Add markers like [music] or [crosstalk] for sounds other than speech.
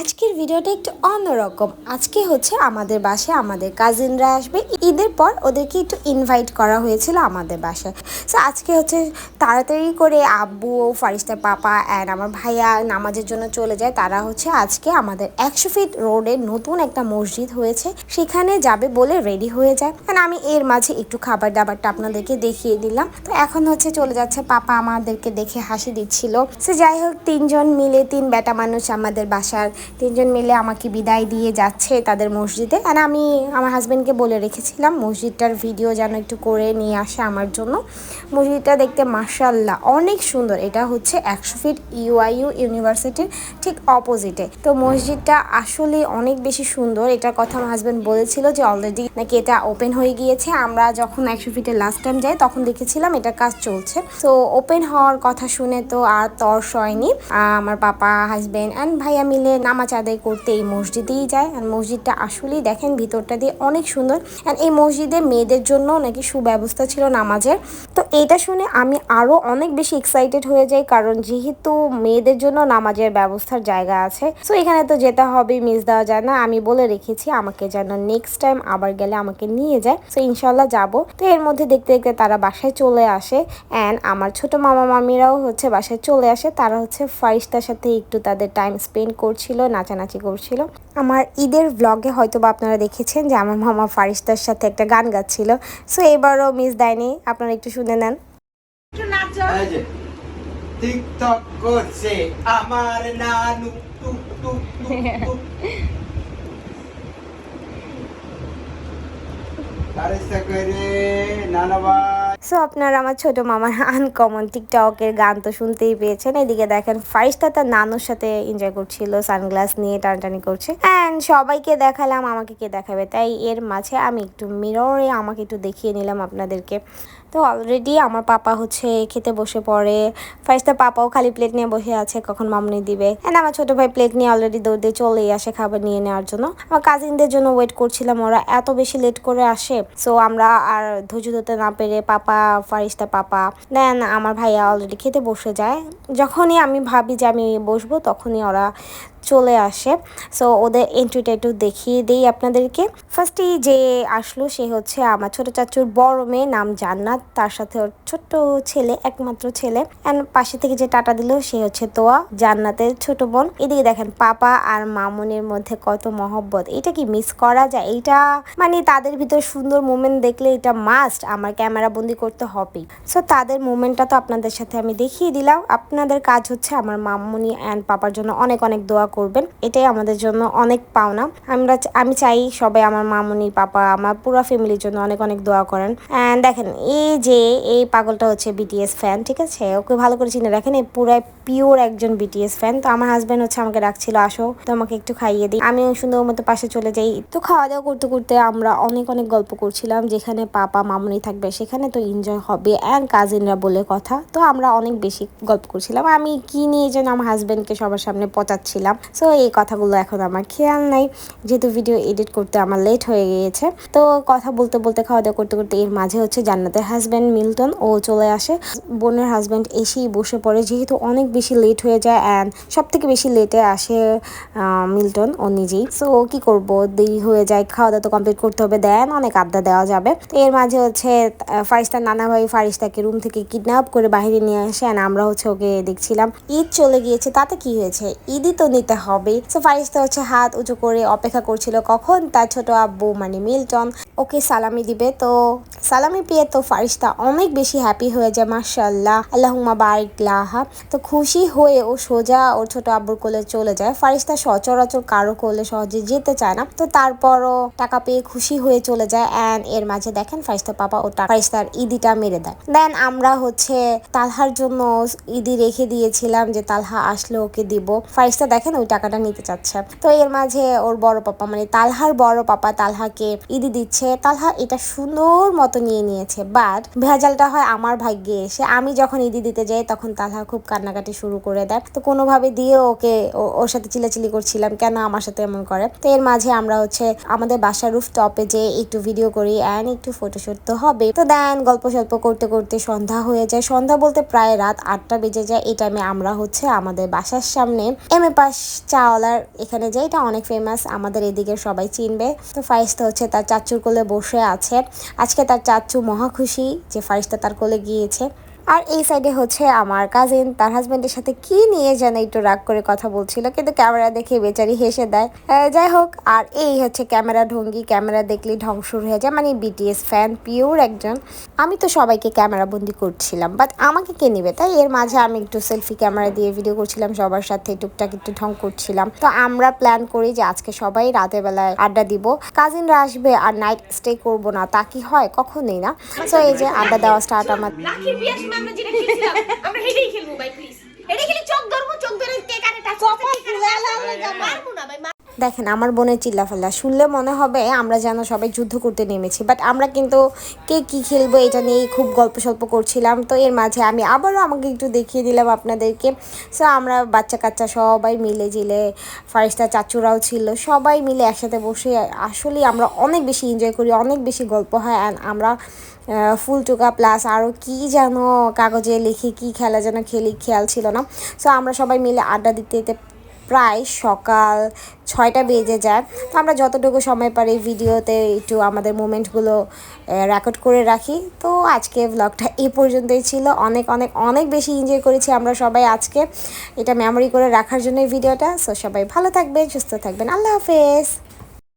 আজকের ভিডিওটা একটু অন্যরকম। আজকে হচ্ছে আমাদের বাসায় আমাদের কাজিনরা আসবে। ঈদের পর ওদেরকে একটু ইনভাইট করা হয়েছিল আমাদের বাসায়। সো আজকে হচ্ছে তাড়াতাড়ি করে আব্বু, ফারিস্তা পাপা অ্যান্ড আমার ভাইয়া নামাজের জন্য চলে যায়। তারা হচ্ছে আজকে আমাদের একশো ফিট রোডে নতুন একটা মসজিদ হয়েছে। সেখানে যাবে বলে রেডি হয়ে যায়। মানে আমি এর মাঝে একটু খাবার দাবারটা আপনাদেরকে দেখিয়ে দিলাম। তো এখন হচ্ছে চলে যাচ্ছে পাপা আমাদেরকে দেখে হাসি দিচ্ছিল। সে যাই হোক, তিনজন মিলে তিন বেটা মানুষ আমাদের বাসার তিনজন মিলে আমাকে বিদায় দিয়ে যাচ্ছে তাদের মসজিদে। আর আমি, আমার হাজব্যান্ডকে বলে রেখেছিলাম, মসজিদটার ভিডিও যেন একটু করে নিয়ে আসে আমার জন্য। মসজিদটা দেখতে মার্শাল্লাহ অনেক সুন্দর। এটা হচ্ছে একশো ফিট ইউআইইউ ইউনিভার্সিটির ঠিক অপোজিটে তো মসজিদটা আসলে অনেক বেশি সুন্দর। এটার কথা আমার হাজব্যান্ড বলেছিল যে অলরেডি নাকি এটা ওপেন হয়ে গিয়েছে। আমরা যখন একশো ফিটে লাস্ট টাইম যাই, তখন দেখেছিলাম এটা কাজ চলছে। তো ওপেন হওয়ার কথা শুনে তো আর তর্স হয়নি। আমার পাপা হাজব্যান্ড অ্যান্ড ভাইয়া মিলে নামাজ আদায় করতে এই মসজিদেই যায়। আর মসজিদটা আসলেই দেখেন ভিতরটা দিয়ে অনেক সুন্দর। অ্যান্ড এই মসজিদে মেয়েদের জন্য নাকি সুব্যবস্থা ছিল নামাজের। তো এটা শুনে আমি আরও অনেক বেশি এক্সাইটেড হয়ে যাই, কারণ যেহেতু মেয়েদের জন্য নামাজের ব্যবস্থার জায়গা আছে সো এখানে তো যেতে হবে মিস দেওয়া যায় না। আমি বলে রেখেছি, আমাকে যেন নেক্সট টাইম আবার গেলে আমাকে নিয়ে যায়। সো ইনশাল্লাহ যাব। তো এর মধ্যে দেখতে দেখতে তারা বাসায় চলে আসে। অ্যান্ড আমার ছোট মামা মামিরাও হচ্ছে বাসায় চলে আসে। তারা হচ্ছে ফারিস্তার সাথে একটু তাদের টাইম স্পেন্ড করছিল। নাচানাচি করছিল। আমার ঈদের ব্লগে হয়তো বা আপনারা দেখেছেন যে আমার মামা ফারিস্তার সাথে একটা গান গাচ্ছিল। সো এবারও মিস দেয়নি। আপনারা একটু শুনে নেন। এই যে টিকটক করছে আমার নানু টুক টুক টুক টুক। আরেস্তা করে নানা ভাই। সো আপনারা আমার ছোট মামার আনকমন টিকটকের গান তো শুনতেই পেয়েছেন। এদিকে দেখেন ফারিস্তা তার নানুর সাথে এনজয় করছিল সানগ্লাস নিয়ে টানটানি করছে। অ্যান্ড সবাইকে দেখালাম, আমাকে কে দেখাবে? তাই এর মাঝে আমি একটু মিররে আমাকে একটু দেখিয়ে নিলাম আপনাদেরকে। তো অলরেডি আমার পাপা হচ্ছে খেতে বসে পড়ে। ফারিস্তা পাপাও খালি প্লেট নিয়ে বসে আছে, কখন মামনি দিবে? অ্যান্ড আমার ছোট ভাই প্লেট নিয়ে অলরেডি দৌড় দিয়ে চলেই আসে খাবার নিয়ে নেওয়ার জন্য। আমার কাজিনদের জন্য ওয়েট করছিলাম, ওরা এত বেশি লেট করে আসে। সো আমরা আর ধৈর্য ধরতে না পেরে পাপা, ফারিস্তা পাপা দেন আমার ভাইয়া অলরেডি খেতে বসে যায়। যখনই আমি ভাবি যে আমি বসবো, তখনই ওরা চলে আসে। সো ওদের এন্ট্রিটা একটু দেখিয়ে দিই আপনাদেরকে। ফার্স্টেই যে আসলো, সে হচ্ছে আমার ছোট চাচুর বড় মেয়ে, নাম জান্নাত। তার সাথে ওর ছোট্ট ছেলে, একমাত্র ছেলে। অ্যান্ড পাশে থেকে যে টাটা দিল, সে হচ্ছে তোয়া, জান্নাতের ছোট বোন। এদিকে দেখেন, পাপা আর মামুনের মধ্যে কত মহব্বত। এটা কি মিস করা যায়? এইটা মানে তাদের ভিতর সুন্দর মুমেন্ট দেখলে এটা মাস্ট আমার ক্যামেরা বন্দি করতে হবেই। সো তাদের মুমেন্টটা তো আপনাদের সাথে আমি দেখিয়ে দিলাম। আপনাদের কাজ হচ্ছে আমার মামুনি অ্যান্ড পাপার জন্য অনেক অনেক দোয়া করবেন, এটাই আমাদের জন্য অনেক পাওনা। আমরা আমি চাই সবাই আমার মামুনি পাপা, আমার পুরো ফ্যামিলির জন্য অনেক অনেক দোয়া করেন। অ্যান্ড দেখেন, এই যে, এই পাগলটা হচ্ছে বিটিএস ফ্যান ঠিক আছে? ওকে ভালো করে চিনে রাখেন, এই পুরাই পিওর একজন বিটিএস ফ্যান তো আমার হাজব্যান্ড হচ্ছে আমাকে ডাকছিল, আসো, তো আমাকে একটু খাইয়ে দিই। আমিও সুন্দর মতো পাশে চলে যাই। তো খাওয়া দাওয়া করতে করতে আমরা অনেক অনেক গল্প করছিলাম, যেখানে পাপা, মামুনি থাকবে, সেখানে তো এনজয় হবে অ্যান্ড কাজিনরা বলে কথা। তো আমরা অনেক বেশি গল্প করছিলাম। আমি কি নিয়ে যেন আমার হাজব্যান্ডকে সবার সামনে পচাচ্ছিলাম। সো এই কথাগুলো এখন আমার খেয়াল নাই। যেহেতু ভিডিও এডিট করতে আমার লেট হয়ে গিয়েছে, তো কথা বলতে বলতে খাওয়া দাওয়া করতে করতে এর মাঝে হচ্ছে জান্নাতের হাজব্যান্ড মিল্টন, ও চলে আসে। বোনের হাজব্যান্ড এসেই বসে পড়ে, যেহেতু অনেক বেশি লেট হয়ে যায় অ্যান্ড সব থেকে বেশি লেটে আসে মিল্টন, ও নিজেই। সো ও কি করব? দেরি হয়ে যায় খাওয়া দাওয়া তো কমপ্লিট করতে হবে দেন অনেক আড্ডা দেওয়া যাবে। এর মাঝে হচ্ছে ফারিস্তার নানা ভাই ফারিস্তাকে রুম থেকে কিডন্যাপ করে বাইরে নিয়ে আসে অ্যান্ড আমরা হচ্ছে ওকে দেখছিলাম। ঈদ চলে গিয়েছে, তাতে কি হয়েছে? ঈদই তো নিতে হবে। সো ফারিস্তা হচ্ছে হাত উঁচু করে অপেক্ষা করছিল কখন? তার ছোট আব্বু মানে মিল্টন ওকে সালামি দিবে। তো সালামি পেয়ে তো ফারিস্তা অনেক বেশি হ্যাপি হয়ে যায় মার্শাল্লাহ আল্লাহুম্মা বারিক লাহা। তো খুশি হয়ে ও সোজা ওর ছোট আব্বুর কোলে চলে যায়। ফারিস্তা সচরাচর কারও কোলে সহজে যেতে চায় না। তো তারপরও টাকা পেয়ে খুশি হয়ে চলে যায় অ্যান্ড এর মাঝে দেখেন ফারিস্তা পাপা ও ফারিস্তার ইদিটা মেরে দেয়। দেন আমরা হচ্ছে তালহার জন্য ইদি রেখে দিয়েছিলাম যে তালহা আসলে ওকে দিব। ফারিস্তা দেখেন ওই টাকাটা নিতে চাচ্ছে। তো এর মাঝে ওর বড় পাপা মানে তালহার বড় পাপা তালহাকে ইদি দিচ্ছে। তালহা এটা সুন্দর মতো নিয়ে নিয়েছে। বাট ভেজালটা হয় আমার ভাগ্যে এসে। আমি যখন ইদি দিতে যাই, তখন তালহা খুব কান্নাকাটি শুরু করে দেয়। তো কোনোভাবে দিয়ে ওকে ওর সাথে চিলাচিলি করছিলাম, কেন আমার সাথে এমন করে? তো এর মাঝে আমরা হচ্ছে আমাদের বাসার রুফ টপে যে একটু ভিডিও করি অ্যান্ড একটু ফটোশুট তো হবে তো দেন গল্প সল্প করতে করতে সন্ধ্যা হয়ে যায়। সন্ধ্যা বলতে প্রায় রাত আটটা বেজে যায়। এই টাইমে আমরা হচ্ছে আমাদের বাসার সামনে এম এ পাস চাওয়ালার এখানে যে, এটা অনেক ফেমাস আমাদের এদিকে সবাই চিনবে। তো ফারিস্তা হচ্ছে তার চাচুর কোলে বসে আছে। আজকে তার চাচু মহা খুশি যে ফারিস্তা তার কোলে গিয়েছে। আর এই সাইডে হচ্ছে আমার কাজিন তার হাজবেন্ডের সাথে কি নিয়ে যেন একটু রাগ করে কথা বলছিল, কিন্তু ক্যামেরা দেখে বেচারি হেসে দেয়। যাই হোক, আর এই হচ্ছে ক্যামেরা ঢঙ্গি ক্যামেরা দেখলেই ঢং হয়ে যায় মানে বিটিএস ফ্যান পিওর একজন। আমি তো সবাইকে ক্যামেরা বন্দি করছিলাম বাট আমাকে কে নেবে? তাই এর মাঝে আমি একটু সেলফি ক্যামেরা দিয়ে ভিডিও করছিলাম, সবার সাথে টুকটাক একটু ঢং করছিলাম। তো আমরা প্ল্যান করি যে আজকে সবাই রাতের বেলায় আড্ডা দিব। কাজিনরা আসবে, আর নাইট স্টে করব না, তা কি হয়? কখনোই না। তো এই যে আড্ডা দেওয়া স্টার্ট আমার আমরা যেটা খেলছিলাম আমরা হেডেই খেলব ভাই প্লিজ হেডে খেলে চোখ ধরবো চোখ ধরে কে কানে টাচ মারবো আলো ভাই দেখেন, আমার বোনের চিল্লাফাল্লা। শুনলে মনে হবে আমরা যেন সবাই যুদ্ধ করতে নেমেছি বাট আমরা কিন্তু কে কি খেলব এটা নিয়ে খুব গল্প সল্প করছিলাম। তো এর মাঝে আমি আবারও আমাকে একটু দেখিয়ে দিলাম আপনাদেরকে। সো আমরা বাচ্চা কাচ্চা সবাই মিলে জিলে ফারিস্তা চাচুরাও ছিল, সবাই মিলে একসাথে বসে আসলে আমরা অনেক বেশি এনজয় করি, অনেক বেশি গল্প হয় অ্যান্ড আমরা ফুল টুকা প্লাস আরও কি যেন কাগজে লিখে, কি খেলা যেন খেলি, খেয়াল ছিল না। সো আমরা সবাই মিলে আড্ডা দিতে দিতে প্রায় সকাল ছয়টা বেজে যায়। তো আমরা যতটুকু সময় পারি ভিডিওতে একটু আমাদের মুমেন্টগুলো রেকর্ড করে রাখি। তো আজকে ব্লগটা [laughs] এই পর্যন্তই ছিল। অনেক অনেক অনেক বেশি এনজয় করেছি আমরা সবাই আজকে। এটা মেমোরি করে রাখার জন্য ভিডিওটা। সো সবাই ভালো থাকবেন, সুস্থ থাকবেন। আল্লাহ হাফেজ।